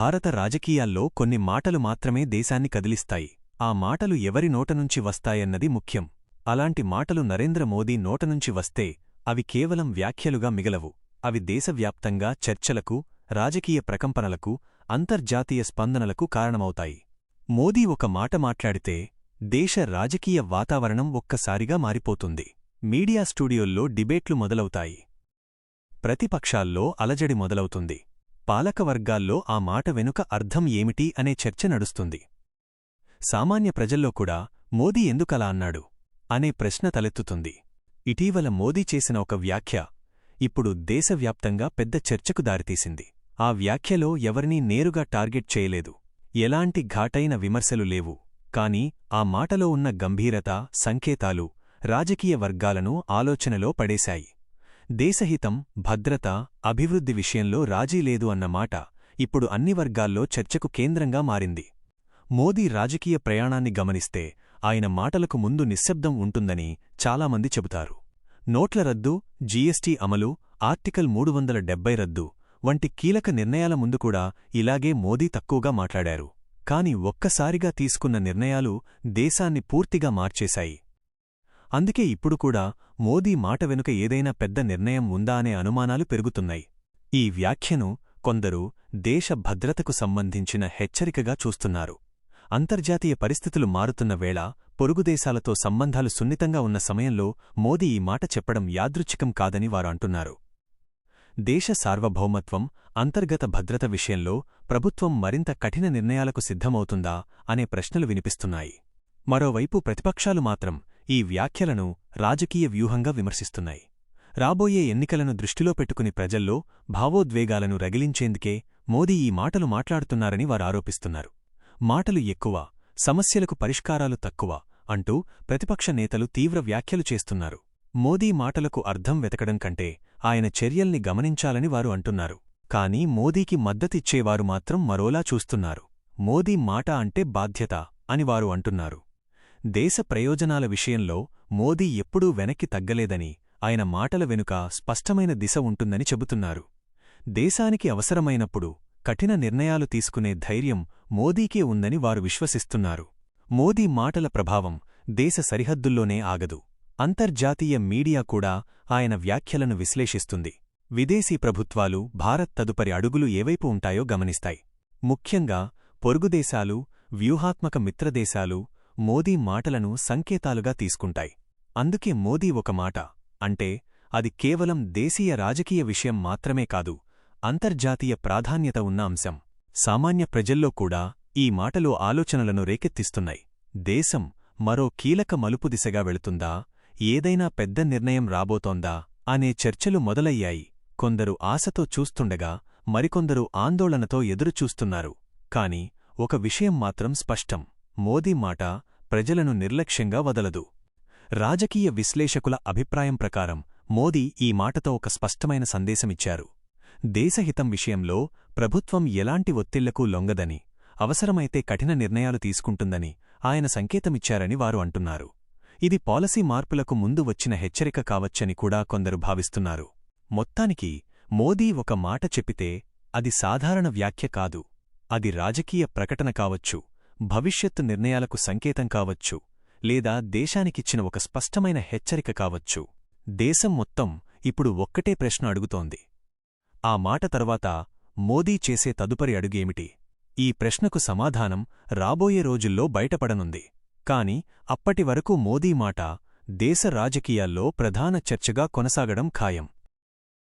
భారత రాజకీయాల్లో కొన్ని మాటలు మాత్రమే దేశాన్ని కదిలిస్తాయి. ఆ మాటలు ఎవరి నోటనుంచి వస్తాయన్నది ముఖ్యం. అలాంటి మాటలు నరేంద్ర మోదీ నోటనుంచి వస్తే అవి కేవలం వ్యాఖ్యలుగా మిగలవు. అవి దేశవ్యాప్తంగా చర్చలకు రాజకీయ ప్రకంపనలకు అంతర్జాతీయ స్పందనలకు కారణమవుతాయి. మోదీ ఒక మాట మాట్లాడితే దేశ రాజకీయ వాతావరణం ఒక్కసారిగా మారిపోతుంది. మీడియా స్టూడియోల్లో డిబేట్లు మొదలవుతాయి. ప్రతిపక్షాల్లో అలజడి మొదలవుతుంది. పాలకవర్గాల్లో ఆ మాట వెనుక అర్థం ఏమిటి అనే చర్చ నడుస్తుంది. సామాన్య ప్రజల్లో కూడా మోదీ ఎందుకలా అన్నాడు? అనే ప్రశ్న తలెత్తుతుంది. ఇటీవల మోదీ చేసిన ఒక వ్యాఖ్య ఇప్పుడు దేశవ్యాప్తంగా పెద్ద చర్చకు దారితీసింది. ఆ వ్యాఖ్యలో ఎవరినీ నేరుగా టార్గెట్ చేయలేదు. ఎలాంటి ఘాటైన విమర్శలు లేవు. కాని ఆ మాటలో ఉన్న గంభీరత సంకేతాలు రాజకీయ వర్గాలను ఆలోచనలో పడేశాయి. దేశహితం భద్రత అభివృద్ధి విషయంలో రాజీ లేదు అన్న మాట ఇప్పుడు అన్ని వర్గాల్లో చర్చకు కేంద్రంగా మారింది. మోదీ రాజకీయ ప్రయాణాన్ని గమనిస్తే ఆయన మాటలకు ముందు నిశ్శబ్దం ఉంటుందని చాలామంది చెబుతారు. నోట్ల రద్దు జీఎస్టీ అమలు ఆర్టికల్ మూడు వందల డెబ్బై రద్దు వంటి కీలక నిర్ణయాల ముందు కూడా ఇలాగే మోదీ తక్కువగా మాట్లాడారు. కాని ఒక్కసారిగా తీసుకున్న నిర్ణయాలు దేశాన్ని పూర్తిగా మార్చేశాయి. అందుకే ఇప్పుడు కూడా మోదీ మాట వెనుక ఏదైనా పెద్ద నిర్ణయం ఉందా అనే అనుమానాలు పెరుగుతున్నాయి. ఈ వ్యాఖ్యను కొందరు దేశ భద్రతకు సంబంధించిన హెచ్చరికగా చూస్తున్నారు. అంతర్జాతీయ పరిస్థితులు మారుతున్న వేళ పొరుగుదేశాలతో సంబంధాలు సున్నితంగా ఉన్న సమయంలో మోదీ ఈ మాట చెప్పడం యాదృచ్ఛికం కాదని వారు అంటున్నారు. దేశ సార్వభౌమత్వం అంతర్గత భద్రత విషయంలో ప్రభుత్వం మరింత కఠిన నిర్ణయాలకు సిద్ధమవుతుందా అనే ప్రశ్నలు వినిపిస్తున్నాయి. మరోవైపు ప్రతిపక్షాలు మాత్రం ఈ వ్యాఖ్యలను రాజకీయ వ్యూహంగా విమర్శిస్తున్నాయి. రాబోయే ఎన్నికలను దృష్టిలో పెట్టుకుని ప్రజల్లో భావోద్వేగాలను రగిలించేందుకే మోదీ ఈ మాటలు మాట్లాడుతున్నారని వారు ఆరోపిస్తున్నారు. మాటలు ఎక్కువ సమస్యలకు పరిష్కారాలు తక్కువ అంటూ ప్రతిపక్ష నేతలు తీవ్ర వ్యాఖ్యలు చేస్తున్నారు. మోదీ మాటలకు అర్థం వెతకడం కంటే ఆయన చర్యల్ని గమనించాలని వారు అంటున్నారు. కానీ మోదీకి మద్దతిచ్చేవారు మాత్రం మరోలా చూస్తున్నారు. మోదీ మాట అంటే బాధ్యత అని వారు అంటున్నారు. దేశ ప్రయోజనాల విషయంలో మోదీ ఎప్పుడూ వెనక్కి తగ్గలేదని ఆయన మాటల వెనుక స్పష్టమైన దిశ ఉంటుందని చెబుతున్నారు. దేశానికి అవసరమైనప్పుడు కఠిన నిర్ణయాలు తీసుకునే ధైర్యం మోదీకే ఉందని వారు విశ్వసిస్తున్నారు. మోదీ మాటల ప్రభావం దేశ సరిహద్దుల్లోనే ఆగదు. అంతర్జాతీయ మీడియా కూడా ఆయన వ్యాఖ్యలను విశ్లేషిస్తుంది. విదేశీ ప్రభుత్వాలు భారత్ తదుపరి అడుగులు ఏవైపు ఉంటాయో గమనిస్తాయి. ముఖ్యంగా పొరుగుదేశాలు వ్యూహాత్మక మిత్రదేశాలు మోదీ మాటలను సంకేతాలుగా తీసుకుంటాయి. అందుకే మోదీ ఒక మాట అంటే అది కేవలం దేశీయ రాజకీయ విషయం మాత్రమే కాదు అంతర్జాతీయ ప్రాధాన్యత ఉన్న అంశం. సామాన్య ప్రజల్లో కూడా ఈ మాటలు ఆలోచనలను రేకెత్తిస్తున్నాయి. దేశం మరో కీలక మలుపు దిశగా వెళుతుందా? ఏదైనా పెద్ద నిర్ణయం రాబోతోందా? అనే చర్చలు మొదలయ్యాయి. కొందరు ఆశతో చూస్తుండగా మరికొందరు ఆందోళనతో ఎదురుచూస్తున్నారు. కాని ఒక విషయం మాత్రం స్పష్టం. మోదీ మాట ప్రజలను నిర్లక్ష్యంగా వదలదు. రాజకీయ విశ్లేషకుల అభిప్రాయం ప్రకారం మోదీ ఈ మాటతో ఒక స్పష్టమైన సందేశమిచ్చారు. దేశహితం విషయంలో ప్రభుత్వం ఎలాంటి ఒత్తిళ్ళకు లొంగదని అవసరమైతే కఠిన నిర్ణయాలు తీసుకుంటుందని ఆయన సంకేతమిచ్చారని వారు అంటున్నారు. ఇది పాలసీ మార్పులకు ముందు వచ్చిన హెచ్చరిక కావచ్చని కూడా కొందరు భావిస్తున్నారు. మొత్తానికి మోదీ ఒక మాట చెప్పితే అది సాధారణ వ్యాఖ్య కాదు అది రాజకీయ ప్రకటన కావచ్చు. భవిష్యత్తు నిర్ణయాలకు సంకేతం కావచ్చు లేదా దేశానికిచ్చిన ఒక స్పష్టమైన హెచ్చరిక కావచ్చు. దేశం మొత్తం ఇప్పుడు ఒక్కటే ప్రశ్న అడుగుతోంది. ఆ మాట తర్వాత మోదీ చేసే తదుపరి అడుగేమిటి ఈ ప్రశ్నకు సమాధానం రాబోయే రోజుల్లో బయటపడనుంది. కాని అప్పటివరకు మోదీ మాట దేశ రాజకీయాల్లో ప్రధాన చర్చగా కొనసాగడం ఖాయం.